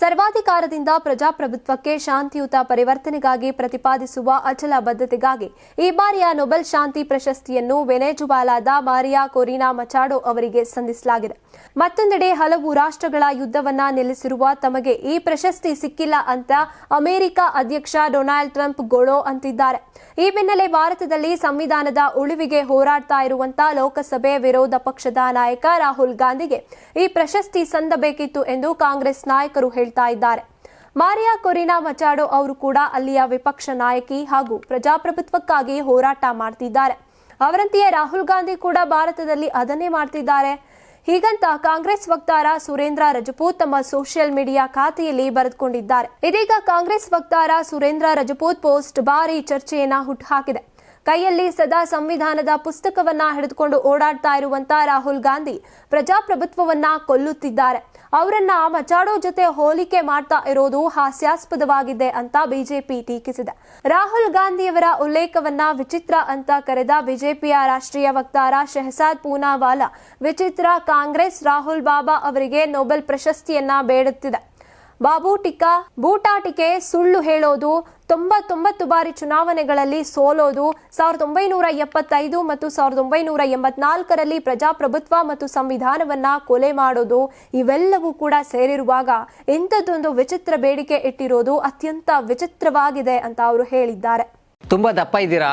ಸರ್ವಾಧಿಕಾರದಿಂದ ಪ್ರಜಾಪ್ರಭುತ್ವಕ್ಕೆ ಶಾಂತಿಯುತ ಪರಿವರ್ತನೆಗಾಗಿ ಪ್ರತಿಪಾದಿಸುವ ಅಚಲ ಬದ್ಧತೆಗಾಗಿ ಈ ಬಾರಿಯ ನೊಬೆಲ್ ಶಾಂತಿ ಪ್ರಶಸ್ತಿಯನ್ನು ವೆನೆಜುವಾಲಾದ ಮಾರಿಯಾ ಕೊರಿನಾ ಮಚಾಡೋ ಅವರಿಗೆ ಸಂಧಿಸಲಾಗಿದೆ. ಮತ್ತೊಂದೆಡೆ ಹಲವು ರಾಷ್ಟ್ರಗಳ ಯುದ್ಧವನ್ನ ನಿಲ್ಲಿಸಿರುವ ತಮಗೆ ಈ ಪ್ರಶಸ್ತಿ ಸಿಕ್ಕಿಲ್ಲ ಅಂತ ಅಮೆರಿಕ ಅಧ್ಯಕ್ಷ ಡೊನಾಲ್ಡ್ ಟ್ರಂಪ್ ಗೊಳೋ ಅಂತಿದ್ದಾರೆ. ಈ ಬೆನ್ನಲ್ಲೇ ಭಾರತದಲ್ಲಿ ಸಂವಿಧಾನದ ಉಳಿವಿಗೆ ಹೋರಾಡ್ತಾ ಇರುವಂತಹ ಲೋಕಸಭೆ ವಿರೋಧ ಪಕ್ಷದ ನಾಯಕ ರಾಹುಲ್ ಗಾಂಧಿಗೆ ಈ ಪ್ರಶಸ್ತಿ ಸಂದಬೇಕಿತ್ತು ಎಂದು ಕಾಂಗ್ರೆಸ್ ನಾಯಕರು ಹೇಳ್ತಾ ಇದ್ದಾರೆ. ಮಾರಿಯಾ ಕೊರಿನಾ ಮಚಾಡೋ ಅವರು ಕೂಡ ಅಲ್ಲಿಯ ವಿಪಕ್ಷ ನಾಯಕಿ ಹಾಗೂ ಪ್ರಜಾಪ್ರಭುತ್ವಕ್ಕಾಗಿ ಹೋರಾಟ ಮಾಡ್ತಿದ್ದಾರೆ. ಅವರಂತೆಯೇ ರಾಹುಲ್ ಗಾಂಧಿ ಕೂಡ ಭಾರತದಲ್ಲಿ ಅದನ್ನೇ ಮಾಡ್ತಿದ್ದಾರೆ. ಹೀಗಂತ ಕಾಂಗ್ರೆಸ್ ವಕ್ತಾರ ಸುರೇಂದ್ರ ರಜಪೂತ್ ತಮ್ಮ ಸೋಷಿಯಲ್ ಮೀಡಿಯಾ ಖಾತೆಯಲ್ಲಿ ಬರೆದುಕೊಂಡಿದ್ದಾರೆ. ಇದೀಗ ಕಾಂಗ್ರೆಸ್ ವಕ್ತಾರ ಸುರೇಂದ್ರ ರಜಪೂತ್ ಪೋಸ್ಟ್ ಭಾರಿ ಚರ್ಚೆಯನ್ನ ಹುಟ್ಟುಹಾಕಿದೆ ಕೈಯಲ್ಲಿ ಸದಾ ಸಂವಿಧಾನದ ಪುಸ್ತಕವನ್ನ ಹಿಡಿದುಕೊಂಡು ಓಡಾಡ್ತಾ ಇರುವಂತ ರಾಹುಲ್ ಗಾಂಧಿ ಪ್ರಜಾಪ್ರಭುತ್ವವನ್ನ ಕೊಲ್ಲುತ್ತಿದ್ದಾರೆ. ಅವರನ್ನ ಮಚಾಡೋ ಜೊತೆ ಹೋಲಿಕೆ ಮಾಡ್ತಾ ಇರೋದು ಹಾಸ್ಯಾಸ್ಪದವಾಗಿದೆ ಅಂತ ಬಿಜೆಪಿ ಟೀಕಿಸಿದೆ. ರಾಹುಲ್ ಗಾಂಧಿಯವರ ಉಲ್ಲೇಖವನ್ನ ವಿಚಿತ್ರ ಅಂತ ಕರೆದ ಬಿಜೆಪಿಯ ರಾಷ್ಟ್ರೀಯ ವಕ್ತಾರ ಶೆಹಸಾದ್ ಪೂನಾವಾಲಾ, ವಿಚಿತ್ರ ಕಾಂಗ್ರೆಸ್ ರಾಹುಲ್ ಬಾಬಾ ಅವರಿಗೆ ನೊಬೆಲ್ ಪ್ರಶಸ್ತಿಯನ್ನ ಬೇಡುತ್ತಿದೆ. ಬಾಬೂಟಿಕಾ ಬೂಟಾಟಿಕೆ ಸುಳ್ಳು ಹೇಳೋದು, ತೊಂಬತ್ತೊಂಬತ್ತು ಬಾರಿ ಚುನಾವಣೆಗಳಲ್ಲಿ ಸೋಲೋದು, ಸಾವಿರದ ಒಂಬೈನೂರ ಎಪ್ಪತ್ತೈದು ಮತ್ತು ಸಾವಿರದ ಒಂಬೈನೂರ ಎಂಬತ್ನಾಲ್ಕರಲ್ಲಿ ಪ್ರಜಾಪ್ರಭುತ್ವ ಮತ್ತು ಸಂವಿಧಾನವನ್ನ ಕೊಲೆ ಮಾಡೋದು, ಇವೆಲ್ಲವೂ ಕೂಡ ಸೇರಿರುವಾಗ ಇಂಥದ್ದೊಂದು ವಿಚಿತ್ರ ಬೇಡಿಕೆ ಇಟ್ಟಿರೋದು ಅತ್ಯಂತ ವಿಚಿತ್ರವಾಗಿದೆ ಅಂತ ಅವರು ಹೇಳಿದ್ದಾರೆ. ತುಂಬಾ ದಪ್ಪ ಇದ್ದೀರಾ?